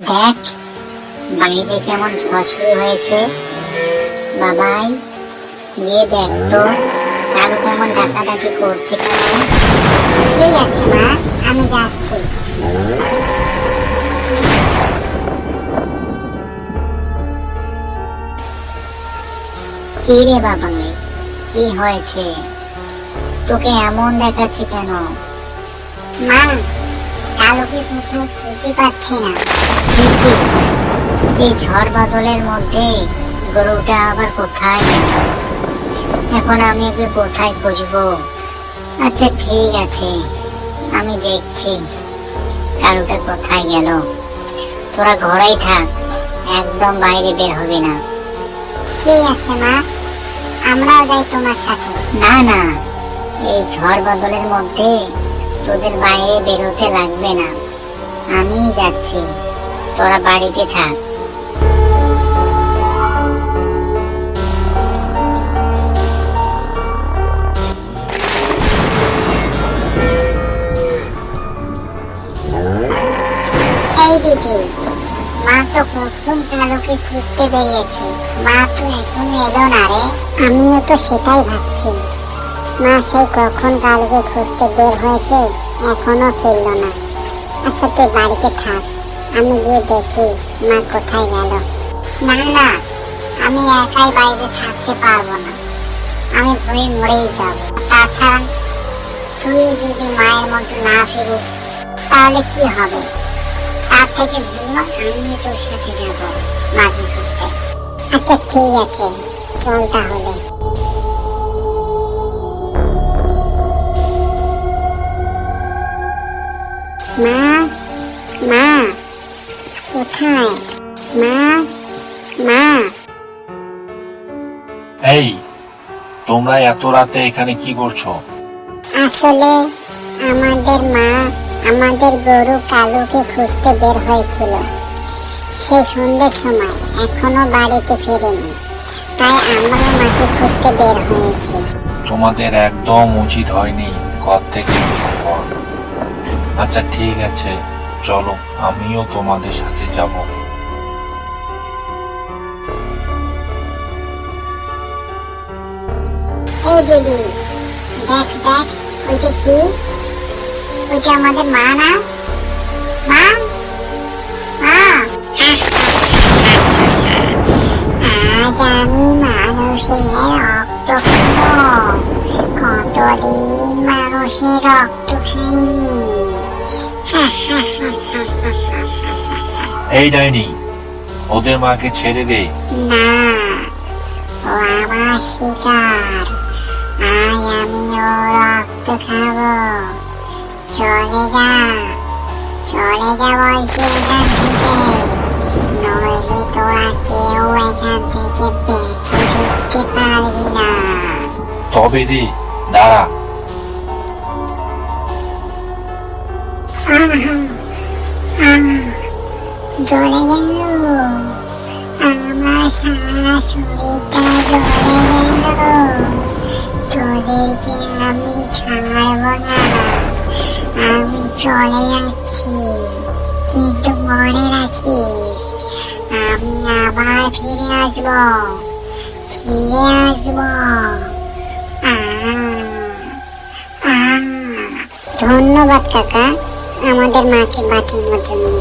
দেখ, বাড়িতে কেমন ঝড় হয়েছে। বাবাই, গিয়ে দেখ তো, কারও কেমন ডাকাডাকি করছে কেন ঠিক আছে, মা, আমি যাচ্ছি। কি রে বাবাই, কি হয়েছে? তোকে এমন দেখাচ্ছে কেন? মা কালোকে কোথাও খুঁজে পাচ্ছি না। সে এই ঝড় বাদলের মধ্যে গরুটা আবার কোথায়? গেল এখন আমি ওকে কোথায় খুঁজবো? আচ্ছা ঠিক আছে আমি দেখছি। কালুটা কোথায় গেল? তোরা ঘরেই থাক একদম বাইরে বের হবে না। ঠিক আছে মা। আমরাও যাই তোমার সাথে। না না এই ঝড় বদলের মধ্যে তোদের বাইরে বেরোতে লাগবে না। আমিই যাচ্ছি। তোরা বাড়িতে থাক। মা তো কখন কালোকে খুঁজতে বেরিয়েছে? মা তো এখনও এলো না রে। আমিও তো সেটাই ভাবছি। মা সেই কখন কালোকে খুঁজতে বের হয়েছে, এখনও ফিরলো না। আচ্ছা তুই বাড়িতে থাক, আমি গিয়ে দেখি মা কোথায় গেল। না না, আমি একাই বাইরে থাকতে পারব না। আমি ভয়ে মরেই যাব। তাছাড়া তুই যদি মায়ের মতো না ফিরিস, তাহলে কি হবে? তার থেকে ভালো আমি তোর সাথে যাব মাকে খুঁজতে। আচ্ছা ঠিক আছে, চল তাহলে। মা মা কোথায়? মা মা। এই তোমরা এত রাতে এখানে কি করছ? আসলে আমাদের মা আমাদের গরু কালুকে খুঁজতে বের হয়েছিল। সেই সন্ধ্যের সময় এখনও বাড়িতে ফেরেনি তাই আমরা মাকে খুঁজতে বের হয়েছি। তোমাদের একদম উচিত হয়নি ঘর থেকে বের হওয়া। আচ্ছা ঠিক আছে। চলো, আমিও তোমাদের সাথে যাব। দেখ দেখ ওইটা কি? ওইটা আমাদের মা না? মা? মানুষের রক্ত খাইনি এই ডাইনি ওদের মাকে ছেড়ে দে। না ও আমার শিকার। আজ আমি ও রক্ত খাব। চলে যা চলে যা বলছি এখান থেকে। নইলে তোরা কেউ এখান থেকে বেঁচে দিতে পারবি না। তবে রে দাঁড়া। জ্বলে গেল আমার সারা শরীরটা জ্বলে গেল তোদেরকে আমি ছাড়ব না আমি চলে যাচ্ছি কিন্তু মনে রাখিস আমি আবার ফিরে আসব ফিরে আসব ধন্যবাদ কাকা আমাদের মাকে বাঁচানোর জন্য।